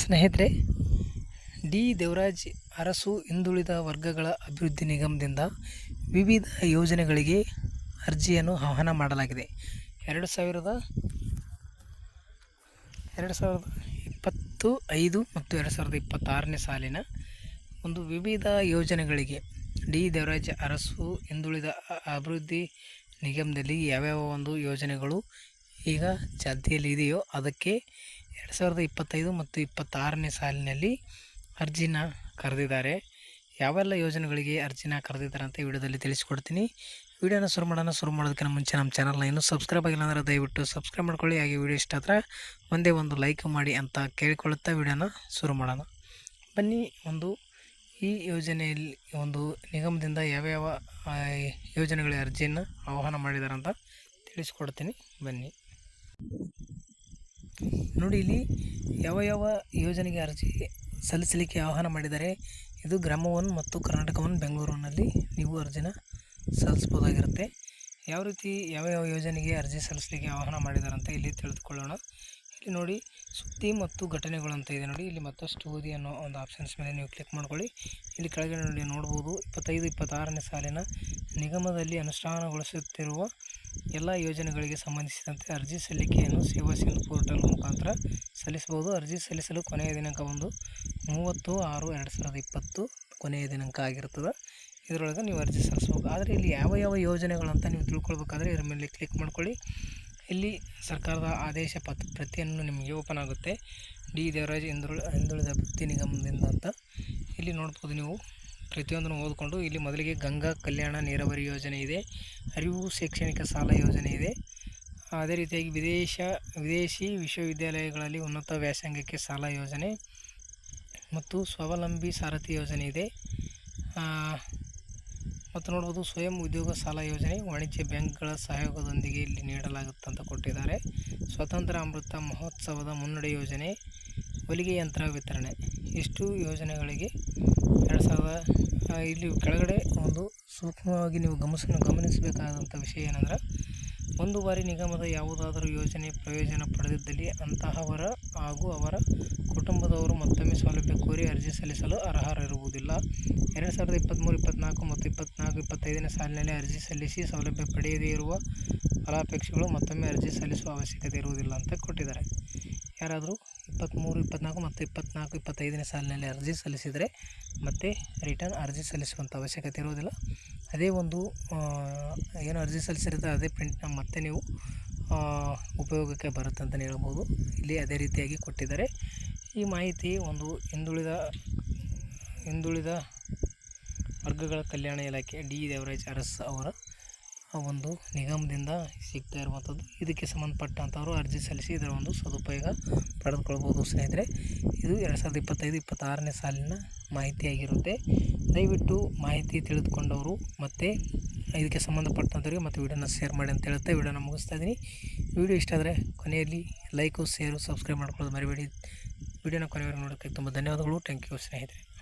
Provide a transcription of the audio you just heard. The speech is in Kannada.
ಸ್ನೇಹಿತರೆ, ಡಿ. ದೇವರಾಜ್ ಅರಸು ಹಿಂದುಳಿದ ವರ್ಗಗಳ ಅಭಿವೃದ್ಧಿ ನಿಗಮದಿಂದ ವಿವಿಧ ಯೋಜನೆಗಳಿಗೆ ಅರ್ಜಿಯನ್ನು ಆಹ್ವಾನ ಮಾಡಲಾಗಿದೆ. ಎರಡು ಸಾವಿರದ ಎರಡು ಸಾವಿರದ ಇಪ್ಪತ್ತು ಐದು ಮತ್ತು ಎರಡು ಸಾವಿರದ ಇಪ್ಪತ್ತಾರನೇ ಸಾಲಿನ ಒಂದು ವಿವಿಧ ಯೋಜನೆಗಳಿಗೆ ಡಿ. ದೇವರಾಜ್ ಅರಸು ಹಿಂದುಳಿದ ಅಭಿವೃದ್ಧಿ ನಿಗಮದಲ್ಲಿ ಯಾವ್ಯಾವ ಒಂದು ಯೋಜನೆಗಳು ಈಗ ಚಾಲ್ತಿಯಲ್ಲಿ ಇದೆಯೋ ಅದಕ್ಕೆ ಎರಡು ಸಾವಿರದ ಇಪ್ಪತ್ತೈದು ಮತ್ತು ಇಪ್ಪತ್ತಾರನೇ ಸಾಲಿನಲ್ಲಿ ಅರ್ಜಿನ ಕರೆದಿದ್ದಾರೆ. ಯಾವೆಲ್ಲ ಯೋಜನೆಗಳಿಗೆ ಅರ್ಜಿನ ಕರೆದಿದ್ದಾರೆ ಅಂತ ವಿಡಿಯೋದಲ್ಲಿ ತಿಳಿಸ್ಕೊಡ್ತೀನಿ. ವಿಡಿಯೋನ ಶುರು ಮಾಡೋಣ. ಶುರು ಮಾಡೋದಕ್ಕಿಂತ ಮುಂಚೆ ನಮ್ಮ ಚಾನಲ್ನ ಇನ್ನೂ ಸಬ್ಸ್ಕ್ರೈಬ್ ಆಗಿಲ್ಲ ಅಂದರೆ ದಯವಿಟ್ಟು ಸಬ್ಸ್ಕ್ರೈಬ್ ಮಾಡ್ಕೊಳ್ಳಿ. ಹಾಗೆ ವಿಡಿಯೋ ಇಷ್ಟ ಹತ್ರ ಒಂದೇ ಒಂದು ಲೈಕ್ ಮಾಡಿ ಅಂತ ಕೇಳಿಕೊಳ್ಳುತ್ತಾ ವಿಡಿಯೋನ ಶುರು ಮಾಡೋಣ. ಬನ್ನಿ, ಒಂದು ಈ ಯೋಜನೆಯಲ್ಲಿ, ಒಂದು ನಿಗಮದಿಂದ ಯಾವ್ಯಾವ ಯೋಜನೆಗಳ ಅರ್ಜಿಯನ್ನು ಆಹ್ವಾನ ಮಾಡಿದ್ದಾರೆ ಅಂತ ತಿಳಿಸ್ಕೊಡ್ತೀನಿ. ಬನ್ನಿ. ನೋಡಿ ಇಲ್ಲಿ ಯಾವ ಯಾವ ಯೋಜನೆಗೆ ಅರ್ಜಿ ಸಲ್ಲಿಸಲಿಕ್ಕೆ ಆಹ್ವಾನ ಮಾಡಿದ್ದಾರೆ ಇದು ಗ್ರಾಮ ಮತ್ತು ಕರ್ನಾಟಕ ಬೆಂಗಳೂರಿನಲ್ಲಿ ನೀವು ಅರ್ಜಿನ ಸಲ್ಲಿಸ್ಬೋದಾಗಿರುತ್ತೆ ಯಾವ ರೀತಿ ಯಾವ ಯಾವ ಯೋಜನೆಗೆ ಅರ್ಜಿ ಸಲ್ಲಿಸಲಿಕ್ಕೆ ಆಹ್ವಾನ ಮಾಡಿದ್ದಾರೆ ಅಂತ ಇಲ್ಲಿ ತಿಳಿದುಕೊಳ್ಳೋಣ. ಇಲ್ಲಿ ನೋಡಿ ಸುದ್ದಿ ಮತ್ತು ಘಟನೆಗಳು ಅಂತ ಇದೆ ನೋಡಿ. ಇಲ್ಲಿ ಮತ್ತಷ್ಟು ಓದಿ ಅನ್ನೋ ಒಂದು ಆಪ್ಷನ್ಸ್ ಮೇಲೆ ನೀವು ಕ್ಲಿಕ್ ಮಾಡ್ಕೊಳ್ಳಿ. ಇಲ್ಲಿ ಕೆಳಗೆ ನೋಡಿ ನೋಡ್ಬೋದು, ಇಪ್ಪತ್ತೈದು ಇಪ್ಪತ್ತಾರನೇ ಸಾಲಿನ ನಿಗಮದಲ್ಲಿ ಅನುಷ್ಠಾನಗೊಳಿಸುತ್ತಿರುವ ಎಲ್ಲ ಯೋಜನೆಗಳಿಗೆ ಸಂಬಂಧಿಸಿದಂತೆ ಅರ್ಜಿ ಸಲ್ಲಿಕೆಯನ್ನು ಸೇವಾ ಸಿಂಧು ಪೋರ್ಟಲ್ ಮುಖಾಂತರ ಸಲ್ಲಿಸಬಹುದು. ಅರ್ಜಿ ಸಲ್ಲಿಸಲು ಕೊನೆಯ ದಿನಾಂಕ ಒಂದು ಮೂವತ್ತು ಆರು ಎರಡು ಸಾವಿರದ ಇಪ್ಪತ್ತು ಕೊನೆಯ ದಿನಾಂಕ ಆಗಿರ್ತದೆ ಇದರೊಳಗೆ ನೀವು ಅರ್ಜಿ ಸಲ್ಲಿಸ್ಬೇಕು. ಆದರೆ ಇಲ್ಲಿ ಯಾವ ಯಾವ ಯೋಜನೆಗಳು ಅಂತ ನೀವು ತಿಳ್ಕೊಳ್ಬೇಕಾದ್ರೆ ಇದರ ಮೇಲೆ ಕ್ಲಿಕ್ ಮಾಡ್ಕೊಳ್ಳಿ. ಇಲ್ಲಿ ಸರ್ಕಾರದ ಆದೇಶ ಪತ್ ಪ್ರತಿಯನ್ನು ನಿಮಗೆ ಓಪನ್ ಆಗುತ್ತೆ. ಡಿ ದೇವರಾಜ್ ಹಿಂದುಳ ಹಿಂದುಳಿದ ಅಭಿವೃದ್ಧಿ ನಿಗಮದಿಂದ ಅಂತ. ಇಲ್ಲಿ ನೋಡ್ಬೋದು ನೀವು. ಪ್ರತಿಯೊಂದನ್ನು ಓದಿಕೊಂಡು ಇಲ್ಲಿ ಮೊದಲಿಗೆ ಗಂಗಾ ಕಲ್ಯಾಣ ನೀರಾವರಿ ಯೋಜನೆ ಇದೆ ಅರಿವು ಶೈಕ್ಷಣಿಕ ಸಾಲ ಯೋಜನೆ ಇದೆ. ಅದೇ ರೀತಿಯಾಗಿ ವಿದೇಶ, ವಿದೇಶಿ ವಿಶ್ವವಿದ್ಯಾಲಯಗಳಲ್ಲಿ ಉನ್ನತ ವ್ಯಾಸಂಗಕ್ಕೆ ಸಾಲ ಯೋಜನೆ ಮತ್ತು ಸ್ವಾವಲಂಬಿ ಸಾರಥಿ ಯೋಜನೆ ಇದೆ. ಮತ್ತು ನೋಡ್ಬೋದು ಸ್ವಯಂ ಉದ್ಯೋಗ ಸಾಲ ಯೋಜನೆ ವಾಣಿಜ್ಯ ಬ್ಯಾಂಕ್ಗಳ ಸಹಯೋಗದೊಂದಿಗೆ ಇಲ್ಲಿ ನೀಡಲಾಗುತ್ತೆ ಅಂತ ಕೊಟ್ಟಿದ್ದಾರೆ. ಸ್ವತಂತ್ರ ಅಮೃತ ಮಹೋತ್ಸವದ ಮುನ್ನಡೆ ಯೋಜನೆ, ಹೊಲಿಗೆ ಯಂತ್ರ ವಿತರಣೆ, ಇಷ್ಟು ಯೋಜನೆಗಳಿಗೆ ಸಾವಿರದ ಇಲ್ಲಿ ಕೆಳಗಡೆ ಒಂದು ಸೂಕ್ಷ್ಮವಾಗಿ ನೀವು ಗಮನಿಸ, ಗಮನಿಸಬೇಕಾದಂಥ ವಿಷಯ ಏನಂದ್ರೆ, ಒಂದು ಬಾರಿ ನಿಗಮದ ಯಾವುದಾದರೂ ಯೋಜನೆ ಪ್ರಯೋಜನ ಪಡೆದಿದ್ದಲ್ಲಿ ಅಂತಹವರ ಹಾಗೂ ಅವರ ಕುಟುಂಬದವರು ಮತ್ತೊಮ್ಮೆ ಸೌಲಭ್ಯ ಕೋರಿ ಅರ್ಜಿ ಸಲ್ಲಿಸಲು ಅರ್ಹರಿರುವುದಿಲ್ಲ ಎರಡು ಸಾವಿರದ ಇಪ್ಪತ್ತ್ಮೂರು ಇಪ್ಪತ್ತ್ನಾಲ್ಕು ಮತ್ತು ಇಪ್ಪತ್ತ್ನಾಲ್ಕು ಇಪ್ಪತ್ತೈದನೇ ಸಾಲಿನಲ್ಲಿ ಅರ್ಜಿ ಸಲ್ಲಿಸಿ ಸೌಲಭ್ಯ ಪಡೆಯದೇ ಇರುವ ಫಲಾಪೇಕ್ಷಿಗಳು ಮತ್ತೊಮ್ಮೆ ಅರ್ಜಿ ಸಲ್ಲಿಸುವ ಅವಶ್ಯಕತೆ ಇರುವುದಿಲ್ಲ ಅಂತ ಕೊಟ್ಟಿದ್ದಾರೆ. ಯಾರಾದರೂ ಇಪ್ಪತ್ತ್ಮೂರು ಇಪ್ಪತ್ತ್ನಾಲ್ಕು ಮತ್ತು ಇಪ್ಪತ್ತ್ನಾಲ್ಕು ಇಪ್ಪತ್ತೈದನೇ ಸಾಲಿನಲ್ಲಿ ಅರ್ಜಿ ಸಲ್ಲಿಸಿದರೆ ಮತ್ತೆ ರಿಟರ್ನ್ ಅರ್ಜಿ ಸಲ್ಲಿಸುವಂಥ ಅವಶ್ಯಕತೆ ಇರೋದಿಲ್ಲ ಅದೇ ಒಂದು ಏನು ಅರ್ಜಿ ಸಲ್ಲಿಸಿರುತ್ತೆ ಅದೇ ಪ್ರಿಂಟ್ನ ಮತ್ತೆ ನೀವು ಉಪಯೋಗಕ್ಕೆ ಬರುತ್ತೆ ಅಂತಲೇ ಹೇಳ್ಬೋದು. ಇಲ್ಲಿ ಅದೇ ರೀತಿಯಾಗಿ ಕೊಟ್ಟಿದ್ದಾರೆ. ಈ ಮಾಹಿತಿ ಒಂದು ಹಿಂದುಳಿದ ಹಿಂದುಳಿದ ವರ್ಗಗಳ ಕಲ್ಯಾಣ ಇಲಾಖೆ ಡಿ ದೇವರಾಜ್ ಅರಸ್ ಅವರ ಒಂದು ನಿಗಮದಿಂದ ಸಿಗ್ತಾ ಇರುವಂಥದ್ದು. ಇದಕ್ಕೆ ಸಂಬಂಧಪಟ್ಟಂಥವ್ರು ಅರ್ಜಿ ಸಲ್ಲಿಸಿ ಇದರ ಒಂದು ಸದುಪಯೋಗ ಪಡೆದುಕೊಳ್ಬೋದು ಸ್ನೇಹಿತರೆ. ಇದು ಎರಡು ಸಾವಿರದ ಇಪ್ಪತ್ತೈದು, ಇಪ್ಪತ್ತಾರನೇ ಸಾಲಿನ ಮಾಹಿತಿಯಾಗಿರುತ್ತೆ. ದಯವಿಟ್ಟು ಮಾಹಿತಿ ತಿಳಿದುಕೊಂಡವರು ಮತ್ತು ಇದಕ್ಕೆ ಸಂಬಂಧಪಟ್ಟಂಥವ್ರಿಗೆ ಮತ್ತು ವಿಡಿಯೋನ ಶೇರ್ ಮಾಡಿ ಅಂತ ಹೇಳುತ್ತೆ ವಿಡಿಯೋನ ಮುಗಿಸ್ತಾ ಇದ್ದೀನಿ. ವೀಡಿಯೋ ಇಷ್ಟ ಆದರೆ ಕೊನೆಯಲ್ಲಿ ಲೈಕು, ಶೇರು, ಸಬ್ಸ್ಕ್ರೈಬ್ ಮಾಡ್ಕೊಳ್ಳೋದು ಮರಿಬೇಡಿ. ವೀಡಿಯೋನ ಕೊನೆವರೆಗೆ ನೋಡೋಕ್ಕೆ ತುಂಬ ಧನ್ಯವಾದಗಳು. ಥ್ಯಾಂಕ್ ಯು ಸ್ನೇಹಿತರೆ.